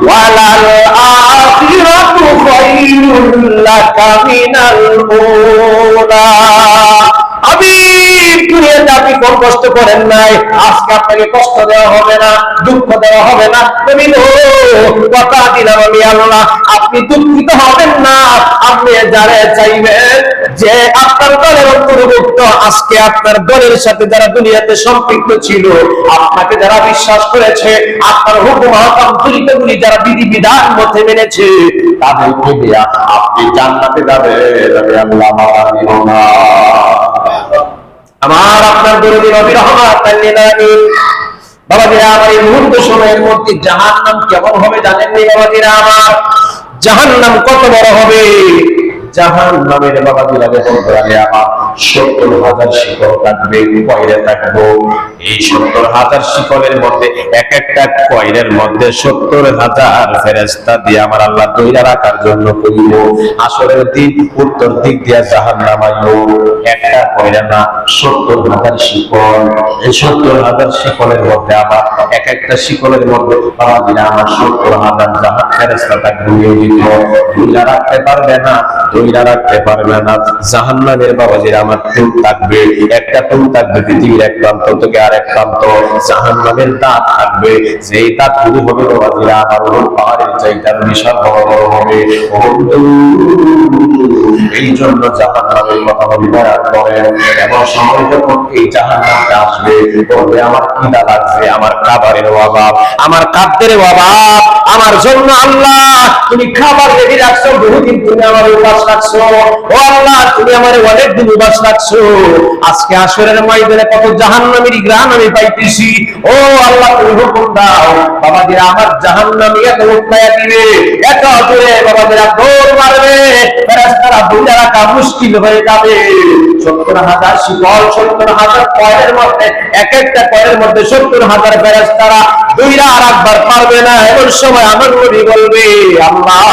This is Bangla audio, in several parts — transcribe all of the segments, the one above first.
ওয়ালাল আখিরাতু খায়রুল লাকা মিনাল উলা দুনিয়াতে আপনি কোন কষ্ট করেন নাই। আজকে আপনাকে কষ্ট দেওয়া হবে না, দুঃখ দেওয়া হবে না। তুমি কথা দিলাম আমি আল্লাহ। আপনি দুঃখিত হবেন না। আপনি যারা চাইবেন যে আপনার দলের অন্তর্ভুক্ত, আজকে আপনার দলের সাথে যারা দুনিয়াতে সম্পৃক্ত ছিল, আপনাকে যারা বিশ্বাস করেছে, আপনার হুকুম হাকাম তরিকাগুলি যারা বিধি বিধান মধ্যে মেনেছে, তাদেরকে দিয়া আপনি জান্নাতে যাবেন। আমি আল্লাহ দিব না। আমার আপনার দরদি নবী রহমাত বাবাজিরা আমার এই মুহূর্ত সময়ের মধ্যে জাহান নাম কেমন হবে জানেননি বাবাজিরা আমার জাহান নাম কত বড় হবে? জাহান নামের বাবাজিরা যখন ধরে আমার। সত্তর হাজার শিকল থাকবে কয়রে থাকব এই সত্তর হাজার শিকলের মধ্যে এক একটা কয়রের মধ্যে সত্তর হাজার ফেরেস্তা দিয়ে আমার আল্লাহ তৈরা রাখার জন্য করিব। আসরের দিন উত্তর দিক দিয়া জাহান নামাইল একটা কয়রা না, সত্তর হাজার শিকল এই সত্তর হাজার শিকলের মধ্যে আবার এক একটা শিকলের মধ্যে বাবাজিরা আমার সত্তর হাজার জাহান ফেরেস্তা থাকবে নিয়োজিত দুইরা রাখতে পারবে না, দুইরা রাখতে পারবে না। জাহান্নামের বাবাজিরা আমার টুল থাকবে, একটা টুল থাকবে, পৃথিবীর এক প্রান্ত থেকে আর এক প্রান্ত, জাহান্নামের দাঁত থাকবে। যেই দাঁত গুলি হবে বাবাজিরা আমার ওর পাহাড়ের চাইতার বিশাল বড় হবে। এই জন্য জাহান্নামের কথা বলি বয়ান করেন এবং সময় যখন এই জাহান্নামটা আসবে, বলবে, আমার খিদা লাগছে, আমার খাবারের অভাব, আমার খাদ্যের অভাব আমার জন্য আল্লাহ, তুমি খাবার রেডি রাখছো, বহুদিন তুমি আমার উপাস রাখছো। ও আল্লাহ, তুমি আমার অনেক দিন উপাস রাখছো। আজকে আসরের ময়দানে কত জাহান্নামের গ্রাম আমি পাইতেছি। ও আল্লাহ, তুমি হুকুম দাও বাবাজিরা আমার জাহান্নামী এত উৎপায়া দিবে, এত জোরে বাবাজিরা দৌড় মারবে। ফেরেশতারা বুঝে রাখা মুশকিল হয়ে যাবে। সত্তর হাজার শিকল, সত্তর হাজার কয়ের মধ্যে, এক একটা কয়ের মধ্যে সত্তর হাজার ফেরেশতারা আর একবার পারবে না। এমন সময় আমার বলবে, আল্লাহ,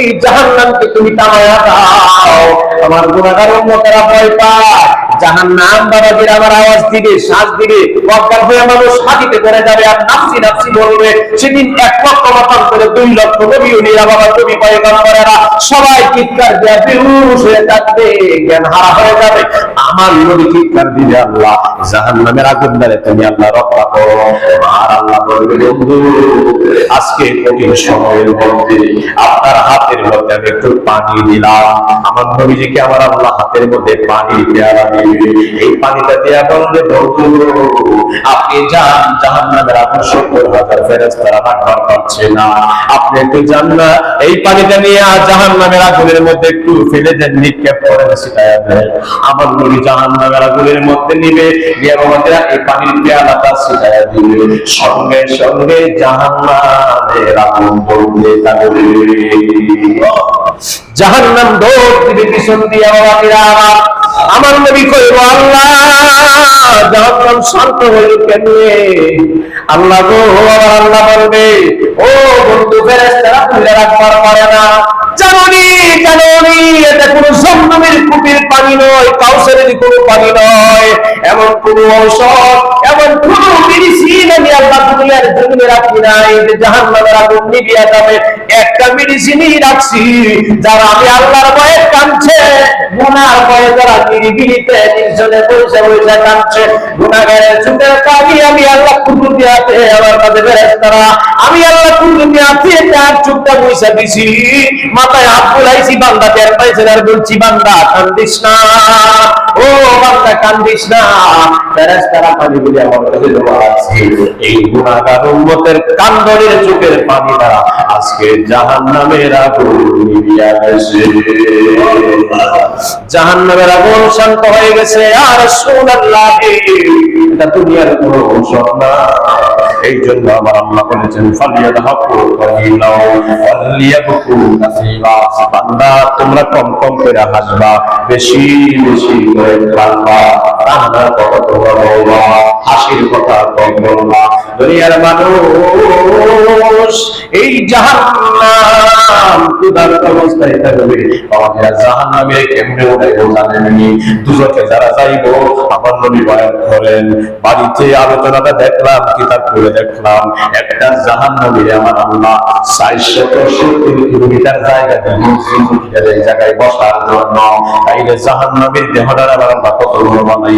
এই জাহান্নামকে তুমি তামায়া দাও। আমার গুণাগার উম্মতেরা ভয় পায়। জাহান্নাম বাবাজির আমার আওয়াজ দিবে শ্বাস দিবে। অজ্ঞান হয়ে মানুষ হাতিতে করে যাবে আর নাফসি নাফসি বলবে, সেদিন এক লক্ষ মতান করে দুই লক্ষ নবী উলিরা বাবা নবী পয়গম্বরেরা সবাই চিৎকার দিয়ে বেহুশ হয়ে থাকবে জ্ঞান হারা হয়ে যাবে। আমার চিৎকার দিবে আল্লাহ জাহান্নামের আগুন দ্বারে তুমি আল্লাহ রক্ষা করো। আর আল্লাহ বন্ধু, আজকে কঠিন সময়ের মধ্যে আপনার হাতের মধ্যে আমি একটু পানি দিলাম। আমার নবীজিকে আমার আল্লাহ হাতের মধ্যে পানি পেয়ারা দিবে এই পানিটা দেয়া বলবে আপনি যান, জাহান্নামের আগুন সত্তর হাজার ফেরেস্তারা রাখবার পারছে না। আপনি একটু যান না, এই পানিটা নিয়ে জাহান্নামের আগুনের মধ্যে একটু ফেলে দেন, নিক্ষেপ করেন সেটাই আমার নবী জাহান্নামের আগুনের মধ্যে নিবে নিয়ে আমাদের এই পানির পেয়ালাটা সেটাই দিবে। সঙ্গে সঙ্গে জাহান্নামের আগুন বলতে থাকবে জাহান্নাম দৌড় দিবে পিছন দিয়ে আমার নবী কইব, আল্লাহ, জাহান্নাম শান্ত আল্লাহ গো, আমার আল্লাহ বলবে, ও বন্ধু ফেরেশতারা, তুলে রাখবার পারে না। জানুনি জানুনি, এটা কোনো জমজমের কুপির পানি নয়, কাউসারের কোনো পানি নয়। এমন কোনো ঔষধ, এমন আমি আল্লাহ দুনিয়ার জমিনে রাখি নাই, যে আগুন নিবিয়া যাবে। একটা মেডিসিনই রাখছি, যারা আমি আল্লাহর ভয়ে কাঁদছে, গুনার ভয়ে যারা নিরিবিলিতে নির্জনে বসে বসে কাঁদছে আমি আল্লাহ কুদরতি আমার কাছে ফেরেশতারা, আমি আল্লাহ কুদরতি হাতে তার দিছি। মাথায় হাত বুলাইছি, বান্দা পাইছে আর বলছি, বান্দা, কান্দিস না। ও, বান্দা, কান্দিস না। ফেরেশতারা পানি আমার কাছে আছে। এই গুনাহগার উম্মতের চোখের পানি দ্বারা আজকে জাহান্নামের আগুন নিভিয়া গেছে। জাহান্নামের আগুন শান্ত হয়ে গেছে। আর রাসূলুল্লাহ, এটা দুনিয়ার কোনো ঔষধ না। এই জন্য আমার আল্লাহ বলেছেন বান্দা, তোমরা কম কম করে হাসবা, বেশি বেশি করে কাঁদবা কথা বলবা হাসির কথা বলবা দুনিয়ার মানুষ এই জাহান্নাম ক্ষুধার্ত অবস্থায় থাকবে। আমাদের জাহান্নামে কেমনে দুজকে যারা যাইবো আমার নবী বয়ান করেন বাড়িতে আলোচনাটা দেখলাম, কিতাব করে দেখলাম, একটা জাহান্নামে আমার আল্লাহ চারশত সত্তর কিলোমিটার জায়গা দিয়ে জায়গায় বসার জন্য তাইলে জাহান্নামের দেহটার আমার আল্লাহ কত বড় বানাইবো